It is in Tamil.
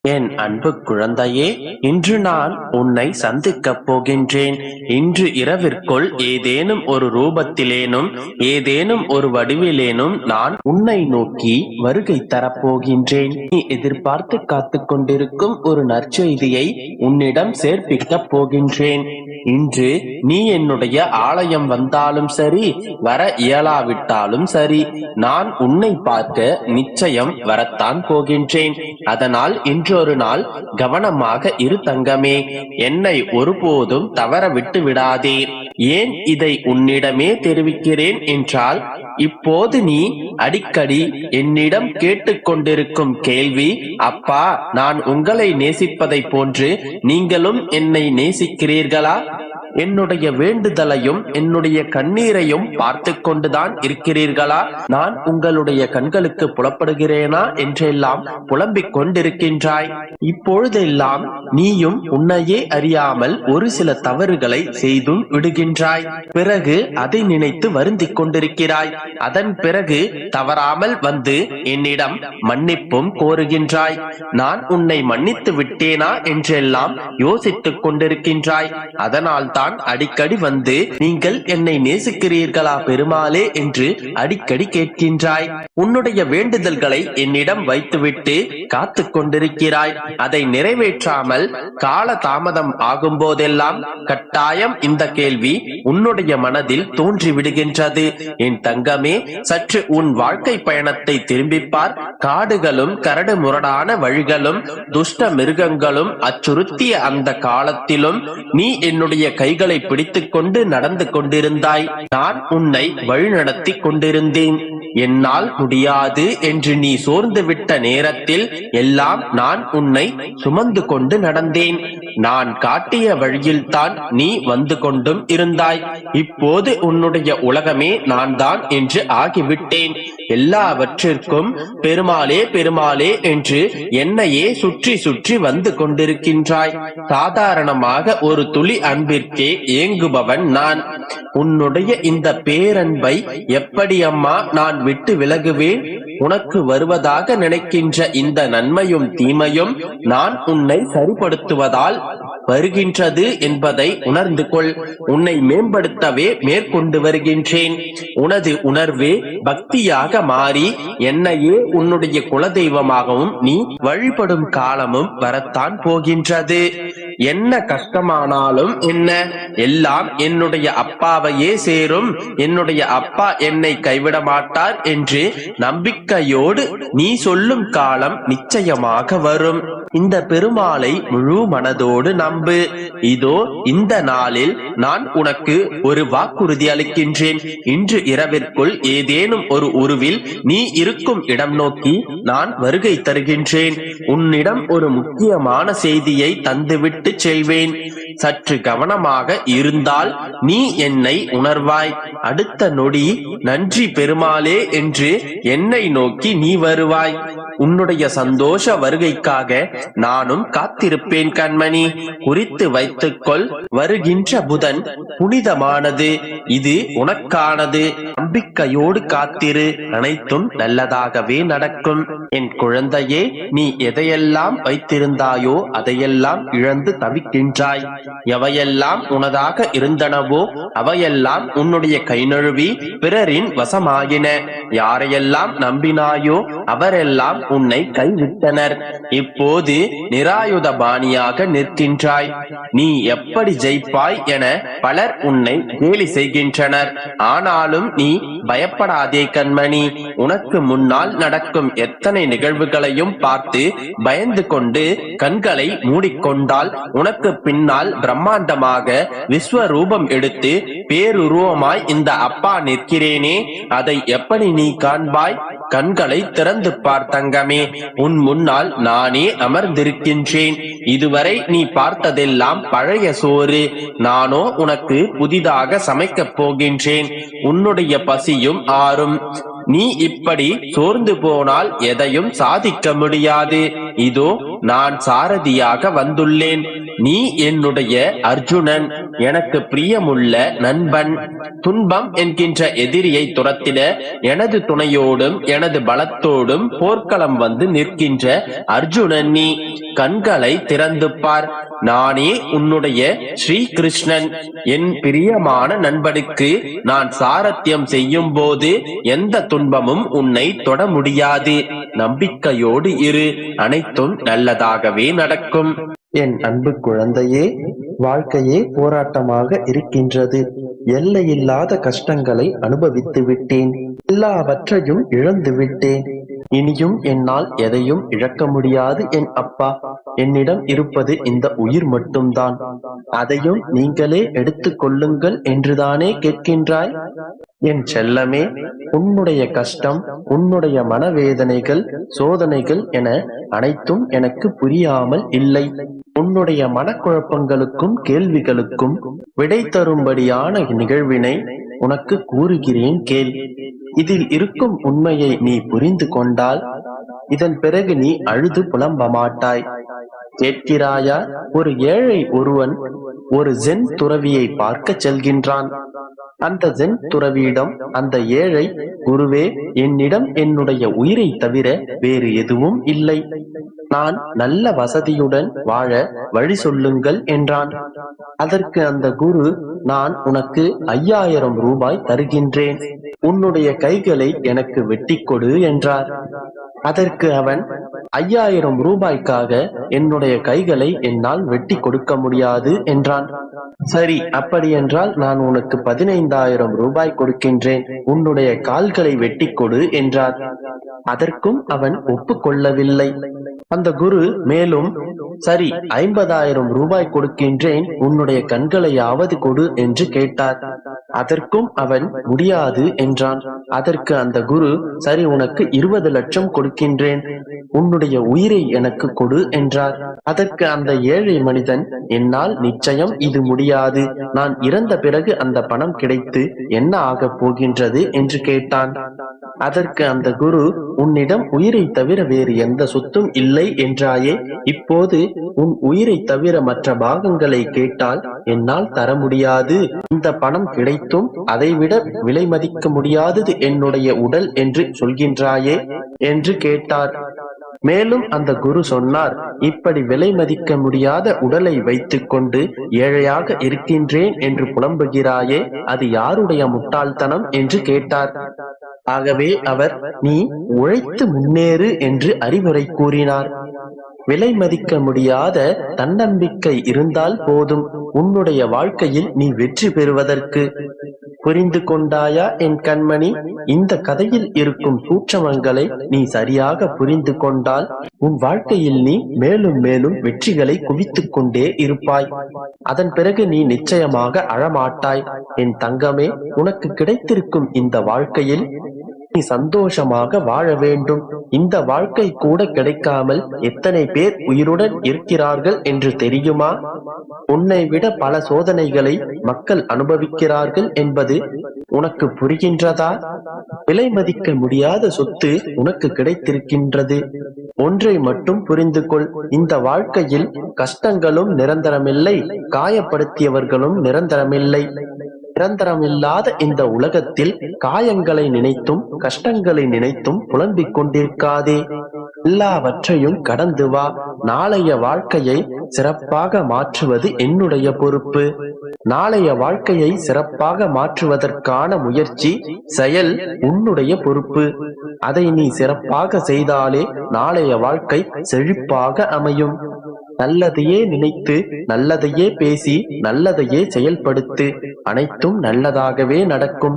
என் அன்பு குழந்தையே இன்று நான் உன்னை சந்திக்கப் போகின்றேன். இன்று இரவிற்குள் ஏதேனும் ஒரு ரூபத்திலேனும் ஏதேனும் ஒரு வடிவிலேனும் நான் உன்னை நோக்கி வருகை தரப்போகின்றேன் நீ எதிர்பார்த்து காத்துக் கொண்டிருக்கும் ஒரு நற்செய்தியை உன்னிடம் சேர்ப்பிக்கப் போகின்றேன். இன்று நீ என்னுடைய ஆலயம் வந்தாலும் சரி வர இயலாவிட்டாலும் சரி நான் உன்னை பார்க்க நிச்சயம் வரத்தான் போகின்றேன். அதனால் இன்றொரு நாள் கவனமாக இரு தங்கமே என்னை ஒருபோதும் தவற விட்டு விடாதே ஏன் இதை உன்னிடமே தெரிவிக்கிறேன் என்றால் இப்போது நீ அடிக்கடி என்னிடம் கேட்டுக்கொண்டிருக்கும் கேள்வி அப்பா நான் உங்களை நேசிப்பதைப் போன்று நீங்களும் என்னை நேசிக்கிறீர்களா? என்னுடைய வேண்டுதலையும் என்னுடைய கண்ணீரையும் பார்த்து கொண்டுதான் இருக்கிறீர்களா? நான் உங்களுடைய கண்களுக்கு புலப்படுகிறேனா? என்றெல்லாம் புலம்பிக் கொண்டிருக்கின்றாய். இப்பொழுதெல்லாம் நீயும் உன்னையே அறியாமல் ஒரு சில தவறுகளை செய்தும் விடுகின்றாய். பிறகு அதை நினைத்து வருந்திக் கொண்டிருக்கிறாய். அதன் பிறகு தவறாமல் வந்து என்னிடம் மன்னிப்பும் கோருகின்றாய். நான் உன்னை மன்னித்து விட்டேனா? என்றெல்லாம் யோசித்துக் கொண்டிருக்கின்றாய். அதனால்தான் நான் அடிக்கடி வந்து நீங்கள் என்னை நேசிக்கிறீர்களா பெருமாளே என்று அடிக்கடி கேட்கின்றாய். உன்னுடைய வேண்டுதல்களை என்னிடம் வைத்துவிட்டு காத்து கொண்டிருக்கிறாய். அதை நிறைவேற்றாமல் கால தாமதம் ஆகும் போதெல்லாம் கட்டாயம் இந்த கேள்வி உன்னுடைய மனதில் தோன்றி விடுகின்றது என் தங்கமே சற்று உன் வாழ்க்கை பயணத்தை திரும்பிப்பார். காடுகளும் கரடு முரடான வழிகளும் துஷ்ட மிருகங்களும் அச்சுறுத்திய அந்த காலத்திலும் நீ என்னுடைய கை கைகளை பிடித்துக் கொண்டு நடந்து கொண்டிருந்தாய். நான் உன்னை வழிநடத்தி கொண்டிருந்தேன். என்னால் முடியாது என்று நீ சோர்ந்து விட்ட நேரத்தில் எல்லாம் நான் உன்னை சுமந்து கொண்டு நடந்தேன். நான் காட்டிய வழியில்தான் நீ வந்து கொண்டும் இருந்தாய். இப்போது உன்னுடைய உலகமே நான் தான் என்று ஆகிவிட்டேன். எல்லாவற்றிற்கும் பெருமாளே பெருமாளே என்று என்னையே சுற்றி சுற்றி வந்து கொண்டிருக்கின்றாய். சாதாரணமாக ஒரு துளி அன்பிற்கே ஏங்குபவன் நான். உன்னுடைய இந்த பேரன்பை எப்படி அம்மா நான் விட்டு விலகுவேன்? உனக்கு வருவதாக நினைக்கின்ற இந்த நன்மையும் தீமையும் நான் உன்னை சரிப்படுத்துவதால் வருகின்றது என்பதை உணர்ந்து கொள். உன்னை மேம்படுத்தவே மேற்கொண்டு வருகின்றேன். உனது உணர்வே பக்தியாக மாறி என்னையே உன்னுடைய குலதெய்வமாகவும் நீ வழிபடும் காலமும் வரத்தான் போகின்றது. என்ன கஷ்டமானாலும் என்ன? எல்லாம் என்னுடைய அப்பாவையே சேரும். என்னுடைய அப்பா என்னை கைவிட மாட்டார் என்று நம்பிக்கையோடு நீ சொல்லும் காலம் நிச்சயமாக வரும். இந்த பெருமாளை முழு மனதோடு நம்பு. இதோ இந்த நாளில் நான் உனக்கு ஒரு வாக்குறுதி அளிக்கின்றேன். இன்று இரவிற்குள் ஏதேனும் ஒரு உருவில் நீ இருக்கும் இடம் நோக்கி நான் வருகை தருகின்றேன். உன்னிடம் ஒரு முக்கியமான செய்தியை தந்துவிட்டு செல்வேன். சற்று கவனமாக இருந்தால் நீ என்னை உணர்வாய். அடுத்த நொடி நன்றி பெருமாளே என்று என்னை நோக்கி நீ வருவாய். உன்னுடைய சந்தோஷ வருகைக்காக நானும் காத்திருப்பேன் கண்மணி. குறித்து வைத்துக்கொள் வருகின்ற புதன் புனிதமானது. இது உனக்கானது. நம்பிக்கையோடு காத்திரு. அனைத்தும் நல்லதாகவே நடக்கும். என் குழந்தையே நீ எதையெல்லாம் வைத்திருந்தாயோ அதையெல்லாம் இழந்து தவிக்கின்றாய். எவையெல்லாம் உனதாக இருந்தனவோ அவையெல்லாம் உன்னுடைய கை நழுவி பிறரின் வசமாகின யாரையெல்லாம் நம்பினாயோ அவரெல்லாம் உன்னை கைவிட்டனர். இப்போது நிராயுத பாணியாக நிற்கின்றாய். நீ எப்படி ஜெயிப்பாய் என பலர் உன்னை கேலி செய்கின்றனர். ஆனாலும் நீ பயப்படாதே கண்மணி. உனக்கு முன்னால் நடக்கும் எத்தனை நிகழ்வுகளையும் பார்த்து பயந்து கொண்டு கண்களை மூடிக்கொண்டால் உனக்கு பின்னால் பிரம்மாண்டமாக விஸ்வரூபம் எடுத்து பேருருவமாய் இந்த அப்பா நிற்கிறேனே அதை எப்படி நீ காண்பாய்? கண்களை திறந்து பார் தங்கமே உன் முன்னால் நானே அமர்ந்திருக்கின்றேன். இதுவரை நீ பார்த்ததெல்லாம் பழைய சோறு. நானோ உனக்கு புதிதாக சமைக்கப் போகின்றேன். உன்னுடைய பசியும் ஆறும். நீ இப்படி சோர்ந்து போனால் எதையும் சாதிக்க முடியாது. இதோ நான் சாரதியாக வந்துள்ளேன். நீ என்னுடைய அர்ஜுனன் எனக்கு பிரியமுள்ள நண்பன். துன்பம் என்கின்ற எதிரியை துரத்திட எனது துணையோடும் எனது பலத்தோடும் போர்க்களம் வந்து நிற்கின்ற அர்ஜுனன் நீ கண்களை திறந்து பார். நானே உன்னுடைய ஸ்ரீ கிருஷ்ணன் என் பிரியமான நண்பனுக்கு நான் சாரத்தியம் செய்யும் போது எந்த துன்பமும் உன்னை தொட முடியாது. நம்பிக்கையோடு இரு. அனைத்தும் நல்லதாகவே நடக்கும். என் அன்பு குழந்தையே வாழ்க்கையே போராட்டமாக இருக்கின்றது. எல்லையில்லாத கஷ்டங்களை அனுபவித்து விட்டேன். எல்லாவற்றையும் இழந்து விட்டேன். இனியும் என்னால் எதையும் இழக்க முடியாது என் அப்பா. என்னிடம் இருப்பது இந்த உயிர் மட்டும்தான். அதையும் நீங்களே எடுத்துக் கொள்ளுங்கள் என்றுதானே கேட்கின்றாய்? என் செல்லமே உன்னுடைய கஷ்டம் உன்னுடைய மனவேதனைகள் சோதனைகள் என அனைத்தும் எனக்கு புரியாமல் இல்லை. உன்னுடைய மனக்குழப்பங்களுக்கும் கேள்விகளுக்கும் விடை தரும்படியான நிகழ்வினை உனக்கு கூறுகிறேன் கேள். இதில் இருக்கும் உண்மையை நீ புரிந்து கொண்டால் இதன் பிறகு நீ அழுது புலம்ப மாட்டாய். கேட்கிறாயா? ஒரு ஏழை ஒருவன் ஒரு ஜென் துறவியை பார்க்க செல்கின்றான். அந்த ஜென் துறவியிடம் அந்த ஏழை குருவே என்னிடம் என்னுடைய உயிரை தவிர வேறு எதுவும் இல்லை. நான் நல்ல வசதியுடன் வாழ வழி சொல்லுங்கள் என்றான். அதற்கு அந்த குரு நான் உனக்கு ஐயாயிரம் ரூபாய் தருகின்றேன். உன்னுடைய கைகளை எனக்கு வெட்டிக் கொடு என்றார். அதற்கு அவன் ஐயாயிரம் ரூபாய்க்காக என்னுடைய கைகளை என்னால் வெட்டி கொடுக்க முடியாது என்றான். சரி அப்படி என்றால் நான் உனக்கு பதினைந்தாயிரம் ரூபாய் கொடுக்கின்றேன். உன்னுடைய கால்களை வெட்டி கொடு என்றார். அதற்கும் அவன் ஒப்புக்கொள்ளவில்லை. அந்த குரு மேலும் சரி ஐம்பதாயிரம் ரூபாய் கொடுக்கின்றேன். உன்னுடைய கண்களையாவது கொடு என்று கேட்டார். அதற்கும் அவன் முடியாது என்றான். அதற்கு அந்த குரு சரி உனக்கு இருபது லட்சம் கொடுக்கின்றேன். உன்னுடைய உயிரை எனக்கு கொடு என்றார். அதற்கு அந்த ஏழை மனிதன் என்னால் நிச்சயம் இது முடியாது. நான் இறந்த பிறகு அந்த பணம் கிடைத்து என்ன ஆகப் போகின்றது? என்று கேட்டான். அதற்கு அந்த குரு உன்னிடம் உயிரை தவிர வேறு எந்த சொத்தும் இல்லை என்றாயே. இப்போது உன் உயிரை தவிர மற்ற பாகங்களை கேட்டால் என்னால் தர முடியாது. இந்த பணம் கிடைத்தும் அதைவிட விலை மதிக்க முடியாதது என்னுடைய உடல் என்று சொல்கின்றாயே? என்று கேட்டார். மேலும் அந்த குரு சொன்னார் இப்படி விலை மதிக்க முடியாத உடலை வைத்துக் கொண்டு ஏழையாக இருக்கின்றேன் என்று புலம்புகிறாயே அது யாருடைய முட்டாள்தனம்? என்று கேட்டார். ஆகவே அவர் நீ உழைத்து முன்னேறு என்று அறிவுரை கூறினார். விலை மதிக்க முடியாத தன்னம்பிக்கை இருந்தால் போதும் உன்னுடைய வாழ்க்கையில் நீ வெற்றி பெறுவதற்கு. புரிந்து கொண்டாயா என் கண்மணி? இந்த கதையில் இருக்கும் சூட்சமங்களை நீ சரியாக புரிந்து கொண்டால் உன் வாழ்க்கையில் நீ மேலும் மேலும் வெற்றிகளை குவித்துக் கொண்டே இருப்பாய். அதன் பிறகு நீ நிச்சயமாக அழமாட்டாய். என் தங்கமே உனக்கு கிடைத்திருக்கும் இந்த வாழ்க்கையில் நீ சந்தோஷமாக வாழ வேண்டும். இந்த வாழ்க்கை கூட கிடைக்காமல் எத்தனை பேர் உயிருடன் இருக்கிறார்கள் என்று தெரியுமா? உன்னை விட பல சோதனைகளை மக்கள் அனுபவிக்கிறார்கள் என்பது உனக்கு புரிகின்றதா? விலை மதிக்க முடியாத சொத்து உனக்கு கிடைத்திருக்கின்றது. ஒன்றை மட்டும் புரிந்து கொள் இந்த வாழ்க்கையில் கஷ்டங்களும் நிரந்தரமில்லை காயப்படுத்தியவர்களும் நிரந்தரமில்லை. நிரந்தரமில்லாத இந்த உலகத்தில் காயங்களை நினைத்தும் கஷ்டங்களை நினைத்தும் புலம்பிக் கொண்டிருக்காதே. எல்லாவற்றையும் கடந்து வா. நாளைய வாழ்க்கையை சிறப்பாக மாற்றுவது என்னுடைய பொறுப்பு. நாளைய வாழ்க்கையை சிறப்பாக மாற்றுவதற்கான முயற்சி செயல் உன்னுடைய பொறுப்பு. அதை நீ சிறப்பாக செய்தாலே நாளைய வாழ்க்கை செழிப்பாக அமையும். நல்லதையே நினைத்து நல்லதையே பேசி நல்லதையே செயல்படுத்து அனைத்தும் நல்லதாகவே நடக்கும்.